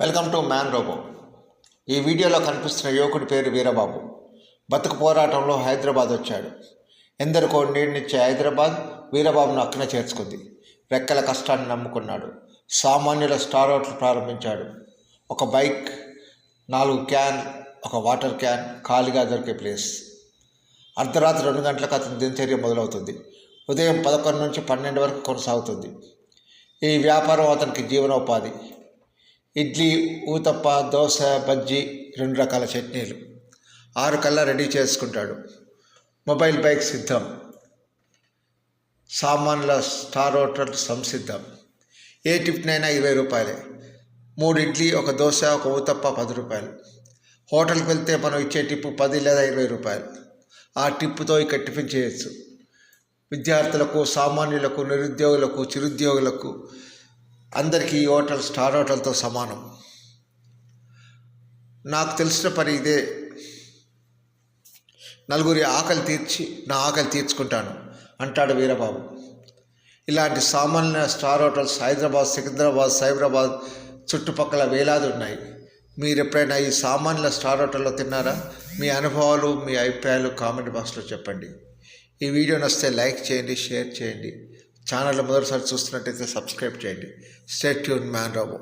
Welcome to man robo. ఈ వీడియోలో కనిపిస్తున్న యువకుడి పేరు వీరబాబు. బతుకు పోరాటంలో హైదరాబాద్ వచ్చాడు. ఎందరికో నీడినిచ్చే హైదరాబాద్ వీరబాబును అక్కన చేర్చుకుంది. రెక్కల కష్టాన్ని నమ్ముకున్నాడు. సామాన్యుల స్టార్ అవుట్లు ప్రారంభించాడు. ఒక బైక్ నాలుగు క్యాన్ ఒక వాటర్ క్యాన్ ఖాళీగా దొరికే ప్లేస్. అర్ధరాత్రి రెండు గంటలకు అతని దినచర్య మొదలవుతుంది. ఉదయం పదకొండు నుంచి పన్నెండు వరకు కొనసాగుతుంది. ఈ వ్యాపారం అతనికి జీవనోపాధి. ఇడ్లీ ఊతప్ప దోశ బజ్జీ రెండు రకాల చట్నీలు. ఆరు కల్లా రెడీ చేసుకుంటాడు. మొబైల్ బైక్ సిద్ధం. సామాన్ల స్టార్ హోటల్ సంసిద్ధం. ఏ టిఫిన్ ఇరవై రూపాయలే. మూడు ఇడ్లీ ఒక దోశ ఒక ఊతప్ప పది రూపాయలు. హోటల్కి వెళ్తే మనం ఇచ్చే టిప్పు పది లేదా ఇరవై రూపాయలు. ఆ టిప్పుతో ఇక్కడ టిఫిన్ చేయొచ్చు. విద్యార్థులకు సామాన్యులకు నిరుద్యోగులకు చిరుద్యోగులకు అందరికీ ఈ హోటల్ స్టార్ హోటల్తో సమానం. నాకు తెలిసిన పని ఇదే. నలుగురి ఆకలి తీర్చి నా ఆకలి తీర్చుకుంటాను అంటాడు వీరబాబు. ఇలాంటి సామాన్య స్టార్ హోటల్స్ హైదరాబాద్ సికింద్రాబాద్ సైబరాబాద్ చుట్టుపక్కల వేలాది ఉన్నాయి. మీరు ఎప్పుడైనా ఈ సామాన్య స్టార్ హోటల్లో తిన్నారా? మీ అనుభవాలు మీ అభిప్రాయాలు కామెంట్ బాక్స్లో చెప్పండి. ఈ వీడియో నచ్చితే లైక్ చేయండి షేర్ చేయండి. ఛానల్ మొదటిసారి చూస్తున్నట్టయితే సబ్స్క్రైబ్ చేయండి. స్టేట్ యూన్ మ్యాన్ రాబో